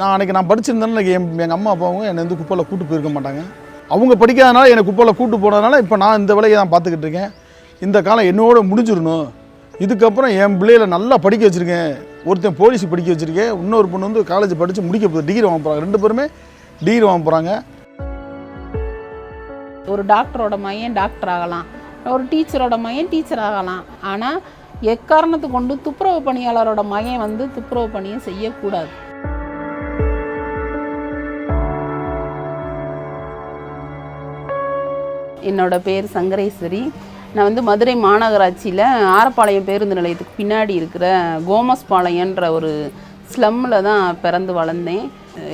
நான் அன்றைக்கி நான் படிச்சிருந்தேன்னா என் எங்கள் அம்மா அப்பாவும் என்னை வந்து குப்பையில் கூட்டு போயிருக்க மாட்டாங்க. அவங்க படிக்காதனால என்னை குப்பையில் கூட்டு போனதுனால இப்போ நான் இந்த வேலையை தான் பார்த்துக்கிட்டு இருக்கேன். இந்த காலம் என்னோட முடிஞ்சிடணும். இதுக்கப்புறம் என் பிள்ளைகளை நல்லா படிக்க வச்சுருக்கேன். ஒருத்தன் போலீஸ் படிக்க வச்சுருக்கேன். இன்னொரு பொண்ணு வந்து காலேஜ் படித்து முடிக்க போகுது. டிகிரி வாங்க போகிறாங்க ரெண்டு பேருமே டிகிரி வாங்க போகிறாங்க ஒரு டாக்டரோட மையன் டாக்டர் ஆகலாம். ஒரு டீச்சரோட மையன் டீச்சர் ஆகலாம். ஆனால் எக்காரணத்தை கொண்டு துப்புரவு பணியாளரோட மையம் வந்து துப்புரவு பணியை செய்யக்கூடாது. என்னோடய பேர் சங்கரேஸ்வரி. நான் வந்து மதுரை மாநகராட்சியில் ஆரப்பாளையம் பேருந்து நிலையத்துக்கு பின்னாடி இருக்கிற கோமஸ் பாளையன்ற ஒரு ஸ்லம்மில் தான் பிறந்து வளர்ந்தேன்.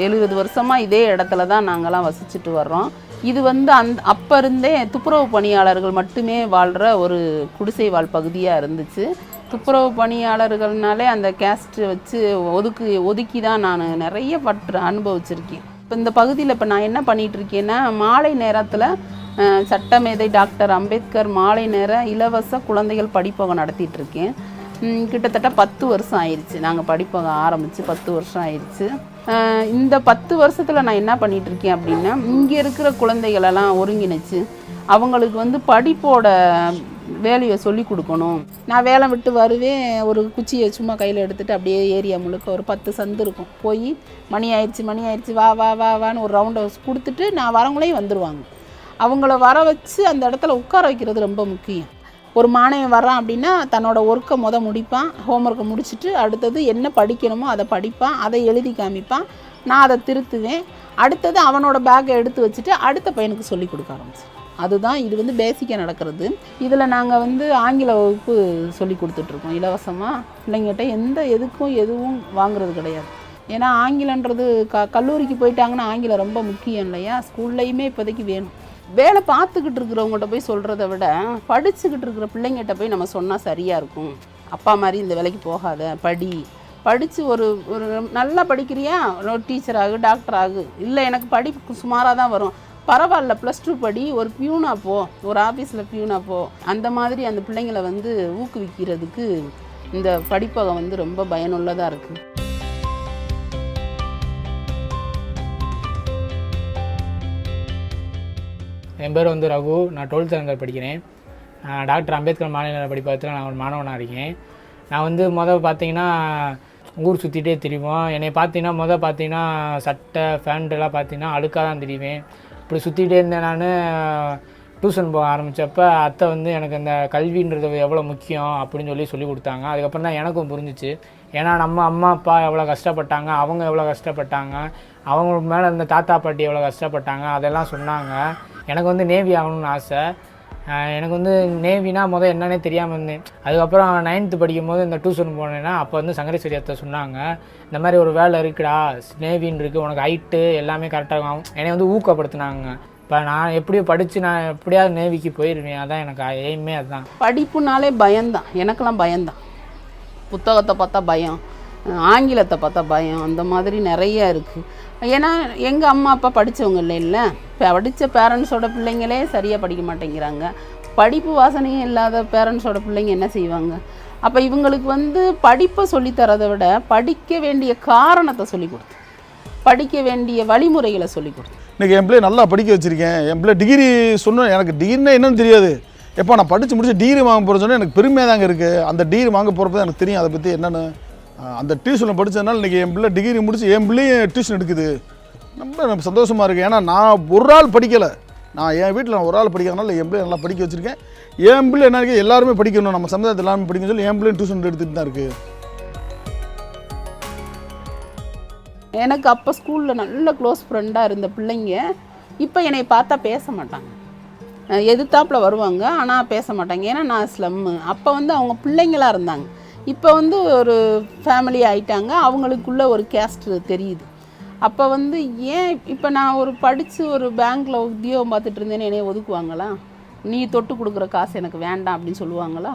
எழுபது வருஷமாக இதே இடத்துல தான் நாங்கள்லாம் வசிச்சுட்டு வர்றோம். இது வந்து அந் அப்போ இருந்தே துப்புரவு பணியாளர்கள் மட்டுமே வாழ்கிற ஒரு குடிசை வாழ் பகுதியாக இருந்துச்சு. துப்புரவு பணியாளர்கள்னாலே அந்த கேஸ்ட் வச்சு ஒதுக்கு ஒதுக்கி தான் நான் நிறைய பற்று அனுபவிச்சிருக்கேன். இப்போ இந்த பகுதியில் இப்போ நான் என்ன பண்ணிகிட்ருக்கேன்னா மாலை நேரத்தில் சட்டமேதை டாக்டர் அம்பேத்கர் மாலை நேர இலவச குழந்தைகள் படிப்பகம் நடத்திட்டுருக்கேன் கிட்டத்தட்ட பத்து வருஷம் ஆயிடுச்சு நாங்கள் படிப்பகம் ஆரம்பித்து பத்து வருஷம் ஆயிடுச்சு இந்த பத்து வருஷத்தில் நான் என்ன பண்ணிகிட்ருக்கேன் இருக்கேன் அப்படின்னா இங்கே இருக்கிற குழந்தைகளெல்லாம் ஒருங்கிணைச்சு அவங்களுக்கு வந்து படிப்போட வேலையை சொல்லி கொடுக்கணும். நான் வேலை விட்டு வருவேன் ஒரு குச்சியை சும்மா கையில் எடுத்துகிட்டு அப்படியே ஏரியா முழுக்க ஒரு பத்து சந்து இருக்கும். போய் மணி ஆயிடுச்சு மணி ஆயிடுச்சு வா வா வா வான்னு ஒரு ரவுண்ட் ஹவுஸ் கொடுத்துட்டு நான் வரவங்களையும் வந்துடுவாங்க அவங்கள வர வச்சு அந்த இடத்துல உட்கார வைக்கிறது ரொம்ப முக்கியம். ஒரு மாணவன் வர்றான் அப்படின்னா தன்னோட ஒர்க்கை முத முடிப்பான் ஹோம்ஒர்க்கை முடிச்சுட்டு அடுத்தது என்ன படிக்கணுமோ அதை படிப்பான் அதை எழுதி காமிப்பான் நான் அதை திருத்துவேன். அடுத்தது அவனோட பேக்கை எடுத்து வச்சுட்டு அடுத்த பையனுக்கு சொல்லி கொடுக்க ஆரம்பிச்சேன் அதுதான் இது வந்து பேசிக்காக நடக்கிறது. இதில் நாங்கள் வந்து ஆங்கில வகுப்பு சொல்லி கொடுத்துட்ருக்கோம் இலவசமாக பிள்ளைங்கிட்ட எந்த எதுக்கும் எதுவும் வாங்குறது கிடையாது. ஏன்னா ஆங்கிலன்றது க கல்லூரிக்கு போயிட்டாங்கன்னா ஆங்கிலம் ரொம்ப முக்கியம் இல்லையா? ஸ்கூல்லையுமே இப்போதைக்கு வேணும். வேலை பார்த்துக்கிட்டு இருக்கிறவங்ககிட்ட போய் சொல்கிறத விட படிச்சுக்கிட்டு இருக்கிற பிள்ளைங்கிட்ட போய் நம்ம சொன்னால் சரியாக இருக்கும். அப்பா மாதிரி இந்த வேலைக்கு போகாத படி. படித்து ஒரு ஒரு நல்லா படிக்கிறியா? ஒரு டீச்சர் ஆகு டாக்டர் ஆகு. இல்லை எனக்கு படிப்பு சுமாராக தான் வரும். பரவாயில்ல ப்ளஸ் டூ படி ஒரு பியூனா போ. ஒரு ஆஃபீஸில் பியூனா போ. அந்த மாதிரி அந்த பிள்ளைங்களை வந்து ஊக்குவிக்கிறதுக்கு இந்த படிப்பகம் வந்து ரொம்ப பயனுள்ளதாக இருக்குது என் பேர் வந்து ரகு. நான் டுவெல்த் ஸ்டாண்டர்ட் படிக்கிறேன். நான் டாக்டர் அம்பேத்கர் மாநில படிப்பகத்தில் நான் ஒரு மாணவனாக இருக்கேன். நான் வந்து மொதல் பார்த்தீங்கன்னா ஊர் சுற்றிட்டே திரிவோம். என்னை பார்த்தீங்கன்னா மொதல் பார்த்தீங்கன்னா சட்டை ஃபேண்ட்டெல்லாம் பார்த்தீங்கன்னா அழுக்காக தான் திரிவேன். இப்படி சுற்றிட்டே இருந்தேன் நான். டியூஷன் போக ஆரம்பித்தப்போ அத்தை வந்து எனக்கு இந்த கல்வின்றது எவ்வளோ முக்கியம் அப்படின்னு சொல்லி சொல்லி கொடுத்தாங்க. அதுக்கப்புறம் தான் எனக்கும் புரிஞ்சிச்சு. ஏன்னா நம்ம அம்மா அப்பா எவ்வளோ கஷ்டப்பட்டாங்க அவங்க எவ்வளோ கஷ்டப்பட்டாங்க அவங்க மேலே இருந்த தாத்தா பாட்டி எவ்வளோ கஷ்டப்பட்டாங்க அதெல்லாம் சொன்னாங்க. எனக்கு வந்து நேவி ஆகணும்னு ஆசை. எனக்கு வந்து நேவினா மொதல் என்னன்னே தெரியாமல் இருந்தேன். அதுக்கப்புறம் நைன்த்து படிக்கும் போது இந்த டியூஷன் போனேன்னா அப்போ வந்து சங்கரேஸ்வரி அத்தை சொன்னாங்க இந்த மாதிரி ஒரு வேலை இருக்குடா நேவின்னு இருக்குது உனக்கு ஹைட்டு எல்லாமே கரெக்டாக ஆகும் என்னை வந்து ஊக்கப்படுத்தினாங்க. இப்போ நான் எப்படியோ படித்து நான் எப்படியாவது நேவிக்கு போயிடுவேன் அதான் எனக்கு எய்மே அதுதான். படிப்புனாலே பயம்தான். எனக்கெல்லாம் பயம்தான். புத்தகத்தை பார்த்தா பயம். ஆங்கிலத்தை பார்த்தா பயம். அந்த மாதிரி நிறைய இருக்குது ஏன்னா எங்கள் அம்மா அப்பா படித்தவங்க இல்லை இல்லை. இப்போ படித்த பேரண்ட்ஸோட பிள்ளைங்களே சரியாக படிக்க மாட்டேங்கிறாங்க. படிப்பு வாசனையும் இல்லாத பேரண்ட்ஸோட பிள்ளைங்க என்ன செய்வாங்க? அப்போ இவங்களுக்கு வந்து படிப்பை சொல்லித்தரதை விட படிக்க வேண்டிய காரணத்தை சொல்லி கொடுத்து படிக்க வேண்டிய வழிமுறைகளை சொல்லி கொடுத்து. இன்றைக்கி என் பிள்ளை நல்லா படிக்க வச்சுருக்கேன். என் பிள்ளை டிகிரி சொன்ன எனக்கு டிகிரினா என்னன்னு தெரியாது. எப்போ நான் படித்து முடிச்சு டிகிரி வாங்க போகிற சொன்னால் எனக்கு பெருமையாக தாங்க இருக்குது அந்த டிகிரி வாங்க போகிறப்ப எனக்கு தெரியும். அதை பற்றி என்னென்னு அந்த டியூஷனில் படித்ததுனால இன்றைக்கி என் பிள்ளை டிகிரி முடித்து என் பிள்ளையும் டியூஷன் எடுக்குது. ரொம்ப சந்தோஷமாக இருக்குது ஏன்னா நான் ஒரு ஆள் படிக்கலை. நான் என் வீட்டில் நான் ஒரு ஆள் படிக்கிறதுனால என் பிள்ளை நல்லா படிக்க வச்சுருக்கேன். என் பிள்ளை என்ன இருக்குது எல்லாருமே படிக்கணும். நம்ம சமுதாயத்தில் எல்லாருமே படிக்கணும் சொல்லி என் பிள்ளையும் டியூஷன் எடுத்துகிட்டு தான் இருக்குது எனக்கு அப்போ ஸ்கூலில் நல்ல க்ளோஸ் ஃப்ரெண்டாக இருந்த பிள்ளைங்க இப்போ என்னை பார்த்தா பேச மாட்டாங்க. எதிர்த்தாப்பில் எதிர்த்தாப்புல வருவாங்க ஆனால் பேச மாட்டாங்க. ஏன்னா நான் ஸ்லம்மு அப்போ வந்து அவங்க பிள்ளைங்களா இருந்தாங்க. இப்போ வந்து ஒரு ஃபேமிலி ஆயிட்டாங்க. அவங்களுக்குள்ள ஒரு கேஸ்ட் தெரியுது. அப்போ வந்து ஏன் இப்போ நான் ஒரு படித்து ஒரு பேங்க்கில் உத்தியோகம் பார்த்துட்டு இருந்தேன்னு என்னைய ஒதுக்குவாங்களா? நீ தொட்டு கொடுக்குற காசு எனக்கு வேண்டாம் அப்படின்னு சொல்லுவாங்களா?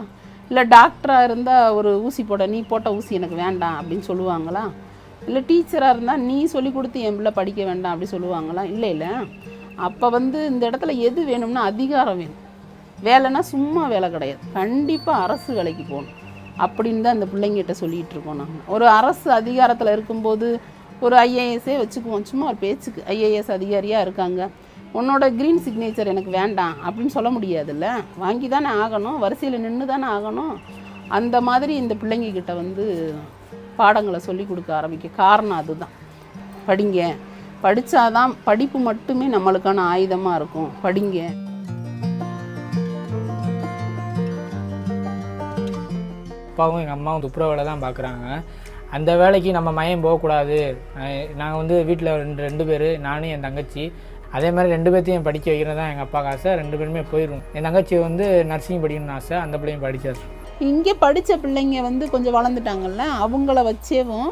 இல்லை டாக்டராக இருந்தால் ஒரு ஊசி போட நீ போட்ட ஊசி எனக்கு வேண்டாம் அப்படின்னு சொல்லுவாங்களா? இல்லை டீச்சராக இருந்தால் நீ சொல்லி கொடுத்து என் பிள்ளை படிக்க வேண்டாம் அப்படி சொல்லுவாங்களா? இல்லை இல்லை. அப்போ வந்து இந்த இடத்துல எது வேணும்னா அதிகாரம் வேணும். வேலைன்னா சும்மா வேலை கிடையாது. கண்டிப்பாக அரசு வேலைக்கு போகணும். அப்படின்னு தான் அந்த பிள்ளைங்கிட்ட சொல்லிகிட்டு இருக்கோம் நாங்கள் ஒரு அரசு அதிகாரத்தில் இருக்கும்போது ஒரு ஐஏஎஸ்ஸே வச்சுக்குவோம். சும்மா ஒரு பேச்சுக்கு ஐஏஎஸ் அதிகாரியாக இருக்காங்க. உன்னோட க்ரீன் சிக்னேச்சர் எனக்கு வேண்டாம் அப்படின்னு சொல்ல முடியாதுல்ல? வாங்கி தானே ஆகணும். வரிசையில் நின்று தானே ஆகணும். அந்த மாதிரி இந்த பிள்ளைங்கக்கிட்ட வந்து பாடங்களை சொல்லி கொடுக்க ஆரம்பிக்க காரணம் அதுதான். படிங்க. படித்தாதான் படிப்பு மட்டுமே நம்மளுக்கான ஆயுதமாக இருக்கும். படிங்க. அப்பாவும் எங்கள் அம்மாவும் துப்புரவு வேலை தான் பார்க்குறாங்க அந்த வேலைக்கு நம்ம மயம் போகக்கூடாது. நாங்கள் வந்து வீட்டில் ரெண்டு ரெண்டு பேர் நானும் என் தங்கச்சி. அதே மாதிரி ரெண்டு பேர்த்தையும் படிக்க வைக்கிறது தான் எங்கள் அப்பாவுக்கு ஆசை. ரெண்டு பேருமே போயிடும் என் தங்கச்சி வந்து நர்சிங் படிக்கணும்னு ஆசை. அந்த பிள்ளையும் படிச்சாச்சு இங்கே படித்த பிள்ளைங்க வந்து கொஞ்சம் வளர்ந்துட்டாங்கல்ல? அவங்கள வச்சேவும்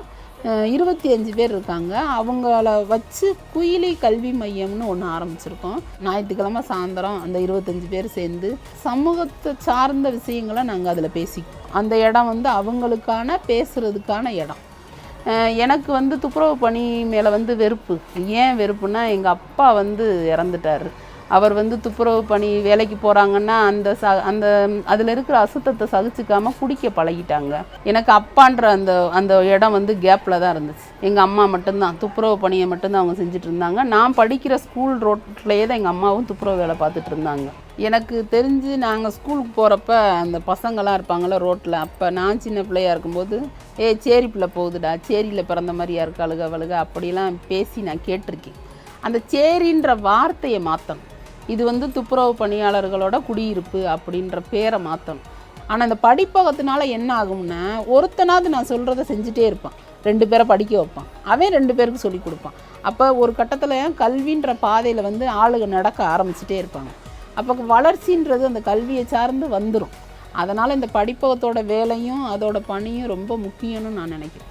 இருபத்தி அஞ்சு பேர் இருக்காங்க. அவங்கள வச்சு குயிலி கல்வி மையம்னு ஒன்று ஆரம்பிச்சிருக்கோம். ஞாயிற்றுக்கிழமை சாயந்தரம் அந்த இருபத்தஞ்சு பேர் சேர்ந்து சமூகத்தை சார்ந்த விஷயங்களை நாங்கள் அதில் பேசிக்குவோம் அந்த இடம் வந்து அவங்களுக்கான பேசுகிறதுக்கான இடம். எனக்கு வந்து துப்புரவு பணி மேலே வந்து வெறுப்பு. ஏன் வெறுப்புனா எங்கள் அப்பா வந்து இறந்துட்டார். அவர் வந்து துப்புரவு பணி வேலைக்கு போகிறாங்கன்னா அந்த ச அந்த அதில் இருக்கிற அசுத்தத்தை சகிச்சுக்காமல் குடிக்க பழகிட்டாங்க. எனக்கு அப்பான்ற அந்த அந்த இடம் வந்து கேப்பில் தான் இருந்துச்சு. எங்கள் அம்மா மட்டும்தான். துப்புரவு பணியை மட்டும்தான் அவங்க செஞ்சுட்டு இருந்தாங்க. நான் படிக்கிற ஸ்கூல் ரோட்லேயே தான் எங்கள் அம்மாவும் துப்புரவு வேலை பார்த்துட்டு இருந்தாங்க. எனக்கு தெரிஞ்சு நாங்கள் ஸ்கூலுக்கு போகிறப்ப அந்த பசங்களாம் இருப்பாங்கள ரோட்டில் அப்போ நான் சின்ன பிள்ளையாக இருக்கும்போது ஏ சேரி பிள்ளை போகுதுடா. சேரியில் பிறந்த மாதிரியா இருக்கு அழுக வழுக. அப்படிலாம் பேசி நான் கேட்டிருக்கேன். அந்த சேரின்ற வார்த்தையை மாற்றணும் இது வந்து துப்புரவு பணியாளர்களோட குடியிருப்பு அப்படின்ற பேரை மாற்றணும் ஆனால் இந்த படிப்பகத்தினால என்ன ஆகும்னா ஒருத்தனாவது நான் சொல்கிறத செஞ்சுட்டே இருப்பான். ரெண்டு பேரை படிக்க வைப்பான். அவன் ரெண்டு பேருக்கு சொல்லி கொடுப்பான். அப்போ ஒரு கட்டத்தில் கல்வின்ற பாதையில் வந்து ஆளுங்க நடக்க ஆரம்பிச்சிட்டே இருப்பாங்க. அப்போ வளர்ச்சின்றது அந்த கல்வியை சார்ந்து வந்துடும் அதனால் இந்த படிப்பகத்தோட வேலையும் அதோட பணியும் ரொம்ப முக்கியம்னு நான் நினைக்கிறேன்.